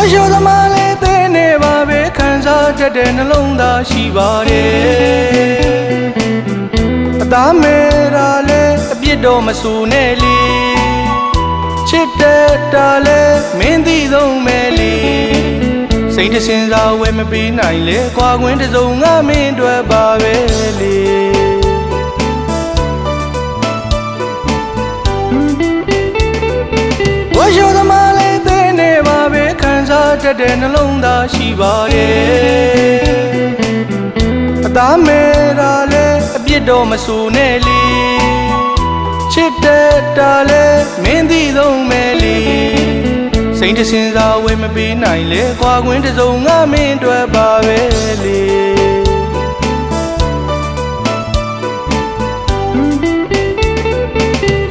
ဝါရှောသမားလေးသိနေပါပဲခံစားတတ်တဲ့နှလုံးသားရှိပါတယ်အသားမဲရာလဲအပြစ်တော့မဆူနဲ့လေချစ်တဲ့တာလဲမင်းသိဆုံးမဲလေစိတ်တစင်စားဝဲမပေးနိုင်လေကွာခွင်းတစ်စုံငါမင်းတွေ့ပါပဲလေ တတ်တဲ့နှလုံးသားရှိပါတယ်အသားမဲတာလဲအပြစ်တော့မဆူနဲ့လေချစ်တဲ့တာလဲမင်းသိဆုံးမဲလေစိတ်တစင်စားဝဲမပေးနိုင်လေကွာခွင်းတစ်စုံငါမင်းတွေ့ပါပဲလေ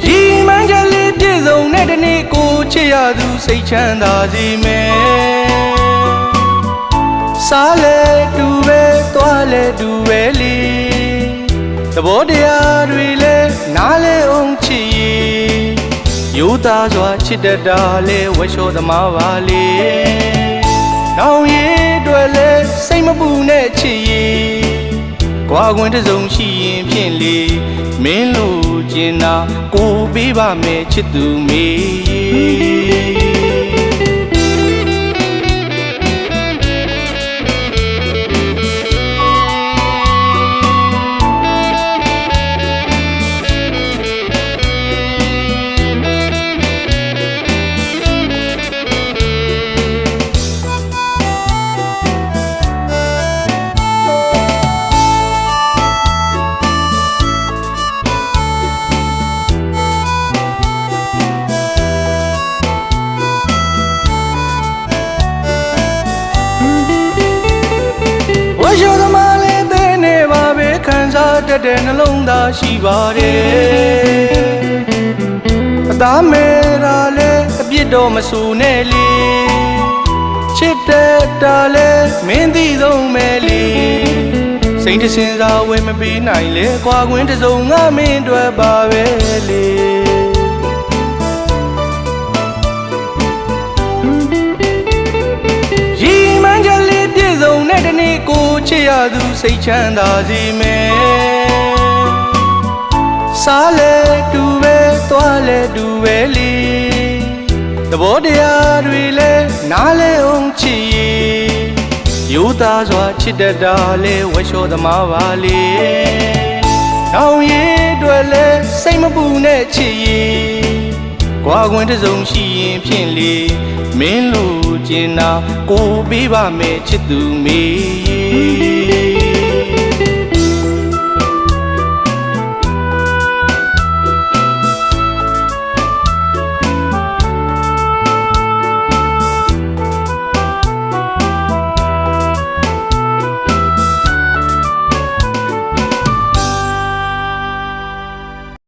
ရီမန်းချက်လေးပြည့်စုံတဲ့ဒီနေ့ကို ချစ်ရသူစိတ်ချမ်းသာစေမယ်စားလေတူပဲသွားလေတူပဲလီသဘောတရားတွေလဲနားလဲအောင်ချစ်ရယူသားစွာချစ်တတ်တာလဲဝက်လျှောသမားပါလေနောင်ရည်တွေလဲစိတ်မပူနဲ့ချစ်ရ ကွာခွင်တစ်စုံရှိရင်ဖြင့်လေမင်းလို့ကျင်နာကိုပေးပါမယ်ချစ်သူမေ ဝါရှောသမားလေးသိနေပါပဲခံစားတတ်တဲ့နှလုံးသားရှိပါတယ်အသားမဲတာလဲအပြစ်တော့မဆူနဲ့လေချစ်တဲ့တာလဲမင်းသိဆုံးမဲလေစိတ်တစင်စားဝဲမပေးနိုင်လေကွာခွင်းတစ်စုံငါမင်းတွေ့ပါပဲလေ ကိုချစ်ရသူစိတ်ချမ်းသာစေမယ်စားလေတူပဲသွားလေတူပဲလီသဘောတရားတွေလဲနားလဲအောင်ချစ်ရယူသားစွာချစ်တတ်တာလဲဝက်လျှောသမားပါလေနောင်ရည်တွေလဲစိတ်မပူနဲ့ချစ်ရကွာခွင်တစ်စုံရှိရင်ဖြင့်လေမင်းလို့ကျင်နာကိုပေးပါမယ်ချစ်သူမေ